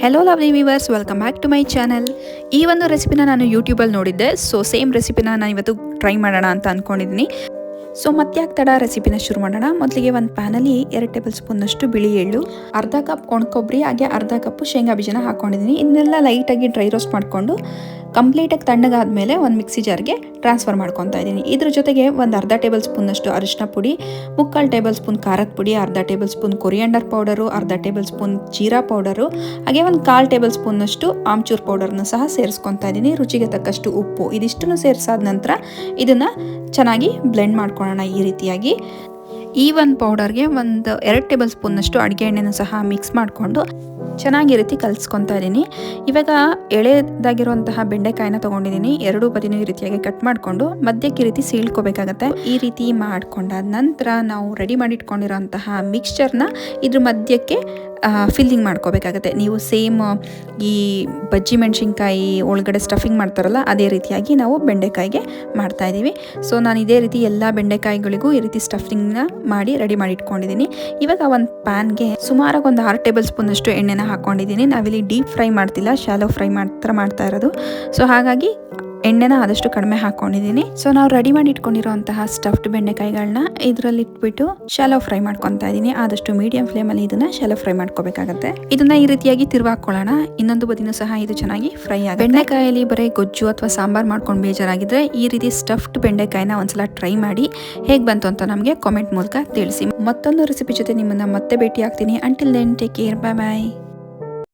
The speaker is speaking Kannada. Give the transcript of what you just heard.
Hello lovely viewers welcome back to my channel ಈ ಒಂದು ರೆಸಿಪಿನ ನಾನು ಯೂಟ್ಯೂಬಲ್ಲಿ ನೋಡಿದ್ದೆ. ಸೊ ಸೇಮ್ ರೆಸಿಪಿನ ನಾನು ಇವತ್ತು ಟ್ರೈ ಮಾಡೋಣ ಅಂತ ಅಂದ್ಕೊಂಡಿದ್ದೀನಿ ಸೊ ಮತ್ತೆ ಯಾಕೆ ತಡ ರೆಸಿಪಿನ ಶುರು ಮಾಡೋಣ? ಮೊದಲಿಗೆ ಒಂದು ಪ್ಯಾನಲ್ಲಿ ಎರಡು ಟೇಬಲ್ ಸ್ಪೂನಷ್ಟು ಬಿಳಿ ಎಳ್ಳು, ಅರ್ಧ ಕಪ್ ಒಣಕೊಬ್ಬರಿ ಹಾಗೆ ಅರ್ಧ ಕಪ್ ಶೇಂಗಾ ಬೀಜನ ಹಾಕ್ಕೊಂಡಿದ್ದೀನಿ ಇದನ್ನೆಲ್ಲ ಲೈಟಾಗಿ ಡ್ರೈ ರೋಸ್ಟ್ ಮಾಡಿಕೊಂಡು ಕಂಪ್ಲೀಟಾಗಿ ತಣ್ಣಗಾದ್ಮೇಲೆ ಒಂದು ಮಿಕ್ಸಿ ಜಾರ್ಗೆ ಟ್ರಾನ್ಸ್ಫರ್ ಮಾಡ್ಕೊತಾ ಇದ್ದೀನಿ. ಇದ್ರ ಜೊತೆಗೆ ಒಂದು ಅರ್ಧ ಟೇಬಲ್ ಸ್ಪೂನಷ್ಟು ಅರಿಶಿನ ಪುಡಿ, ಮುಕ್ಕಾಲು ಟೇಬಲ್ ಸ್ಪೂನ್ ಖಾರದ ಪುಡಿ, ಅರ್ಧ ಟೇಬಲ್ ಸ್ಪೂನ್ ಕೊರಿಯಂಡರ್ ಪೌಡರು, ಅರ್ಧ ಟೇಬಲ್ ಸ್ಪೂನ್ ಜೀರಾ ಪೌಡರು, ಹಾಗೆ ಒಂದು ಕಾಲು ಟೇಬಲ್ ಸ್ಪೂನಷ್ಟು ಆಮ್ಚೂರ್ ಪೌಡರ್ನ ಸಹ ಸೇರಿಸ್ಕೊತಾ ಇದ್ದೀನಿ. ರುಚಿಗೆ ತಕ್ಕಷ್ಟು ಉಪ್ಪು ಇದಿಷ್ಟನ್ನು ಸೇರಿಸಾದ ನಂತರ ಇದನ್ನು ಚೆನ್ನಾಗಿ ಬ್ಲೆಂಡ್ ಮಾಡ್ಕೊಳ್ಳೋಣ ಈ ರೀತಿಯಾಗಿ. ಈ ಒಂದು ಪೌಡರ್ಗೆ ಒಂದು ಎರಡು ಟೇಬಲ್ ಸ್ಪೂನ್ನಷ್ಟು ಅಡುಗೆ ಎಣ್ಣೆನ ಸಹ ಮಿಕ್ಸ್ ಮಾಡಿಕೊಂಡು ಚೆನ್ನಾಗಿ ರೀತಿ ಕಲಿಸ್ಕೊತಾ ಇದ್ದೀನಿ. ಇವಾಗ ಎಳೆದಾಗಿರುವಂತಹ ಬೆಂಡೆಕಾಯಿನ ತೊಗೊಂಡಿದ್ದೀನಿ. ಎರಡೂ ಬದಿನೂ ಈ ರೀತಿಯಾಗಿ ಕಟ್ ಮಾಡಿಕೊಂಡು ಮಧ್ಯಕ್ಕೆ ರೀತಿ ಸೀಳ್ಕೋಬೇಕಾಗತ್ತೆ. ಈ ರೀತಿ ಮಾಡಿಕೊಂಡಾದ ನಂತರ ನಾವು ರೆಡಿ ಮಾಡಿಟ್ಕೊಂಡಿರೋಂತಹ ಮಿಕ್ಸ್ಚರ್ನ ಇದ್ರ ಮಧ್ಯಕ್ಕೆ ಫಿಲ್ಲಿಂಗ್ ಮಾಡ್ಕೋಬೇಕಾಗತ್ತೆ. ನೀವು ಸೇಮ್ ಈ ಬಜ್ಜಿ ಮೆಣಸಿನ್ಕಾಯಿ ಒಳಗಡೆ ಸ್ಟಫಿಂಗ್ ಮಾಡ್ತಾರಲ್ಲ, ಅದೇ ರೀತಿಯಾಗಿ ನಾವು ಬೆಂಡೆಕಾಯಿಗೆ ಮಾಡ್ತಾ ಇದ್ದೀವಿ. ಸೊ ನಾನು ಇದೇ ರೀತಿ ಎಲ್ಲ ಬೆಂಡೆಕಾಯಿಗಳಿಗೂ ಈ ರೀತಿ ಸ್ಟಫಿಂಗ್ನ ಮಾಡಿ ರೆಡಿ ಮಾಡಿ ಇಟ್ಕೊಂಡಿದ್ದೀನಿ. ಇವಾಗ ಒಂದು ಪ್ಯಾನ್ಗೆ ಸುಮಾರಾಗಿ ಒಂದು ಆರು ಟೇಬಲ್ ಸ್ಪೂನಷ್ಟು ಎಣ್ಣೆನ ಹಾಕ್ಕೊಂಡಿದ್ದೀನಿ ನಾವಿಲ್ಲಿ ಡೀಪ್ ಫ್ರೈ ಮಾಡ್ತಿಲ್ಲ ಶಾಲೋ ಫ್ರೈ ಮಾತ್ರ ಮಾಡ್ತಾ ಇರೋದು. ಸೊ ಹಾಗಾಗಿ ಎಣ್ಣೆನ ಆದಷ್ಟು ಕಡಿಮೆ ಹಾಕೊಂಡಿದ್ದೀನಿ. ಸೊ ನಾವು ರೆಡಿ ಮಾಡಿ ಇಟ್ಕೊಂಡಿರುವಂತಹ ಸ್ಟಫ್ಡ್ ಬೆಂಡೆಕಾಯಿಗಳನ್ನ ಇದರಲ್ಲಿ ಇಟ್ಬಿಟ್ಟು ಶಾಲೋ ಫ್ರೈ ಮಾಡ್ಕೊತಾ ಇದ್ದೀನಿ. ಆದಷ್ಟು ಮೀಡಿಯಂ ಫ್ಲೇಮ್ ಅಲ್ಲಿ ಇದನ್ನ ಶಾಲೋ ಫ್ರೈ ಮಾಡ್ಕೋಬೇಕಾಗತ್ತೆ. ಇದನ್ನ ಈ ರೀತಿಯಾಗಿ ತಿರುವಾಕೊಳ್ಳೋಣ. ಇನ್ನೊಂದು ಬದಿನೂ ಸಹ ಇದು ಚೆನ್ನಾಗಿ ಫ್ರೈ ಆಗುತ್ತೆ. ಬೆಂಡೆಕಾಯಲ್ಲಿ ಬರೀ ಗೊಜ್ಜು ಅಥವಾ ಸಾಂಬಾರ್ ಮಾಡ್ಕೊಂಡು ಬೇಜಾರಾಗಿದ್ರೆ ಈ ರೀತಿ ಸ್ಟಫ್ಡ್ ಬೆಂಡೆಕಾಯಿನ ಒಂದ್ಸಲ ಟ್ರೈ ಮಾಡಿ ಹೇಗೆ ಬಂತು ಅಂತ ನಮಗೆ ಕಾಮೆಂಟ್ ಮೂಲಕ ತಿಳಿಸಿ. ಮತ್ತೊಂದು ರೆಸಿಪಿ ಜೊತೆ ನಿಮ್ಮನ್ನ ಮತ್ತೆ ಭೇಟಿ ಆಗ್ತೀನಿ until then take care bye bye